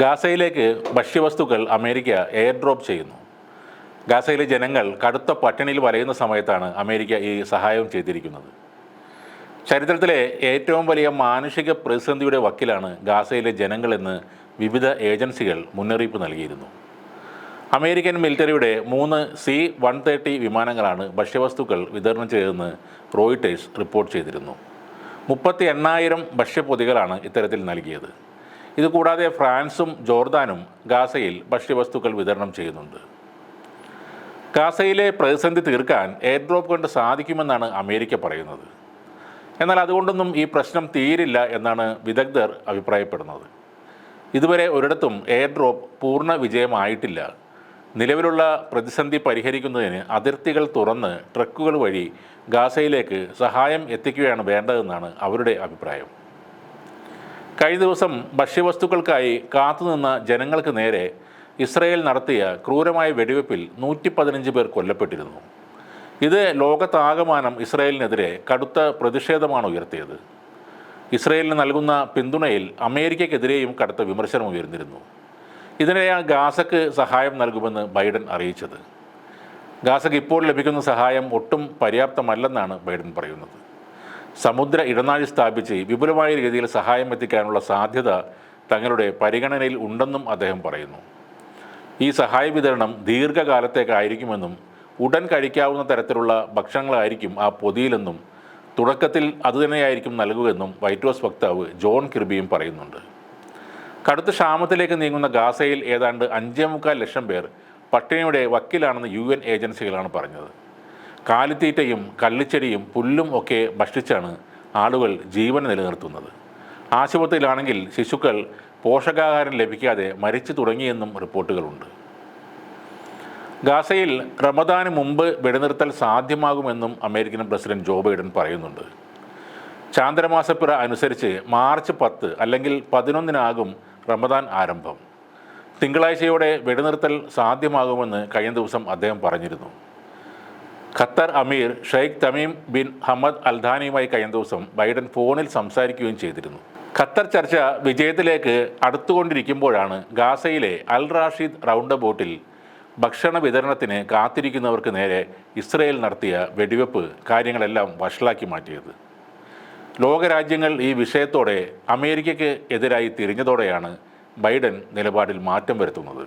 ഗാസയിലേക്ക് ഭക്ഷ്യവസ്തുക്കൾ America air drop ചെയ്യുന്നു. ഗാസയിലെ ജനങ്ങൾ കടുത്ത പട്ടിണിയിൽ വലയുന്ന സമയത്താണ് അമേരിക്ക ഈ സഹായം ചെയ്തിരിക്കുന്നത്. ചരിത്രത്തിലെ ഏറ്റവും വലിയ മാനുഷിക പ്രതിസന്ധിയുടെ വക്കിലാണ് ഗാസയിലെ ജനങ്ങളെന്ന് വിവിധ ഏജൻസികൾ മുന്നറിയിപ്പ് നൽകിയിരുന്നു. അമേരിക്കൻ മിലിറ്ററിയുടെ മൂന്ന് സി വൺ തേർട്ടി വിമാനങ്ങളാണ് ഭക്ഷ്യവസ്തുക്കൾ വിതരണം ചെയ്തതെന്ന് റോയിട്ടേഴ്സ് റിപ്പോർട്ട് ചെയ്തിരുന്നു. മുപ്പത്തി എണ്ണായിരം ഭക്ഷ്യപ്പൊതികളാണ് ഇത്തരത്തിൽ നൽകിയത്. ഇതുകൂടാതെ ഫ്രാൻസും ജോർദാനും ഗാസയിൽ ഭക്ഷ്യവസ്തുക്കൾ വിതരണം ചെയ്യുന്നുണ്ട്. ഗാസയിലെ പ്രതിസന്ധി തീർക്കാൻ എയർ ഡ്രോപ്പ് കൊണ്ട് സാധിക്കുമെന്നാണ് അമേരിക്ക പറയുന്നത്. എന്നാൽ അതുകൊണ്ടൊന്നും ഈ പ്രശ്നം തീരില്ല എന്നാണ് വിദഗ്ധർ അഭിപ്രായപ്പെടുന്നത്. ഇതുവരെ ഒരിടത്തും എയർ ഡ്രോപ്പ് പൂർണ വിജയമായിട്ടില്ല. നിലവിലുള്ള പ്രതിസന്ധി പരിഹരിക്കുന്നതിന് അതിർത്തികൾ തുറന്ന് ട്രക്കുകൾ വഴി ഗാസയിലേക്ക് സഹായം എത്തിക്കുകയാണ് വേണ്ടതെന്നാണ് അവരുടെ അഭിപ്രായം. കഴിഞ്ഞ ദിവസം ഭക്ഷ്യവസ്തുക്കൾക്കായി കാത്തുനിന്ന ജനങ്ങൾക്ക് നേരെ ഇസ്രയേൽ നടത്തിയ ക്രൂരമായ വെടിവെപ്പിൽ നൂറ്റി പതിനഞ്ച് പേർ കൊല്ലപ്പെട്ടിരുന്നു. ഇത് ലോകത്താകമാനം ഇസ്രയേലിനെതിരെ കടുത്ത പ്രതിഷേധമാണ് ഉയർത്തിയത്. ഇസ്രയേലിന് നൽകുന്ന പിന്തുണയിൽ അമേരിക്കയ്ക്കെതിരെയും കടുത്ത വിമർശനം ഉയർന്നിരുന്നു. ഇതിനെയാണ് ഗാസക്ക് സഹായം നൽകുമെന്ന് ബൈഡൻ അറിയിച്ചത്. ഗാസക്ക് ഇപ്പോൾ ലഭിക്കുന്ന സഹായം ഒട്ടും പര്യാപ്തമല്ലെന്നാണ് ബൈഡൻ പറയുന്നത്. സമുദ്ര ഇടനാഴി സ്ഥാപിച്ച് വിപുലമായ രീതിയിൽ സഹായം എത്തിക്കാനുള്ള സാധ്യത തങ്ങളുടെ പരിഗണനയിൽ ഉണ്ടെന്നും അദ്ദേഹം പറയുന്നു. ഈ സഹായ വിതരണം ദീർഘകാലത്തേക്കായിരിക്കുമെന്നും ഉടൻ കഴിക്കാവുന്ന തരത്തിലുള്ള ഭക്ഷണങ്ങളായിരിക്കും ആ പൊതിയിലെന്നും തുടക്കത്തിൽ അതുതന്നെയായിരിക്കും നൽകുകയെന്നും വൈറ്റ് ഹൗസ് വക്താവ് ജോൺ കിർബിയും പറയുന്നുണ്ട്. കടുത്ത ക്ഷാമത്തിലേക്ക് നീങ്ങുന്ന ഗാസയിൽ ഏതാണ്ട് അഞ്ചേ മുക്കാൽ ലക്ഷം പേർ പട്ടിണിയുടെ വക്കിലാണെന്ന് യു ഏജൻസികളാണ് പറഞ്ഞത്. കാലിത്തീറ്റയും കള്ളിച്ചെടിയും പുല്ലും ഒക്കെ ഭക്ഷിച്ചാണ് ആളുകൾ ജീവൻ നിലനിർത്തുന്നത്. ആശുപത്രിയിലാണെങ്കിൽ ശിശുക്കൾ പോഷകാഹാരം ലഭിക്കാതെ മരിച്ചു തുടങ്ങിയെന്നും റിപ്പോർട്ടുകളുണ്ട്. ഗാസയിൽ റമദാന് മുമ്പ് വെടിനിർത്തൽ സാധ്യമാകുമെന്നും അമേരിക്കൻ പ്രസിഡന്റ് ജോ ബൈഡൻ പറയുന്നുണ്ട്. ചാന്ദ്രമാസപ്പിറ അനുസരിച്ച് മാർച്ച് പത്ത് അല്ലെങ്കിൽ പതിനൊന്നിനാകും റമദാൻ ആരംഭം. തിങ്കളാഴ്ചയോടെ വെടിനിർത്തൽ സാധ്യമാകുമെന്ന് കഴിഞ്ഞ ദിവസം അദ്ദേഹം പറഞ്ഞിരുന്നു. Qatar emir Sheikh Tamim bin Hamad അൽധാനിയുമായി കഴിഞ്ഞ ദിവസം ബൈഡൻ ഫോണിൽ സംസാരിക്കുകയും ചെയ്തിരുന്നു. ഖത്തർ ചർച്ച വിജയത്തിലേക്ക് അടുത്തുകൊണ്ടിരിക്കുമ്പോഴാണ് ഗാസയിലെ അൽ റാഷിദ് റൗണ്ട് ബോട്ടിൽ ഭക്ഷണ വിതരണത്തിന് കാത്തിരിക്കുന്നവർക്ക് നേരെ ഇസ്രയേൽ നടത്തിയ വെടിവെപ്പ് കാര്യങ്ങളെല്ലാം വഷളാക്കി മാറ്റിയത്. ലോകരാജ്യങ്ങൾ ഈ വിഷയത്തോടെ അമേരിക്കയ്ക്ക് എതിരായി തിരിഞ്ഞതോടെയാണ് ബൈഡൻ നിലപാടിൽ മാറ്റം വരുത്തുന്നത്.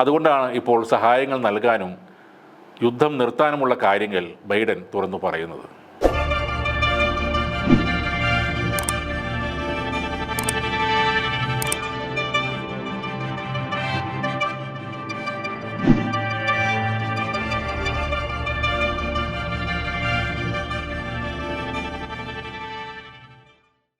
അതുകൊണ്ടാണ് ഇപ്പോൾ സഹായങ്ങൾ നൽകാനും യുദ്ധം നിർത്താനുമുള്ള കാര്യങ്ങൾ ബൈഡൻ തുറന്നു പറയുന്നത്.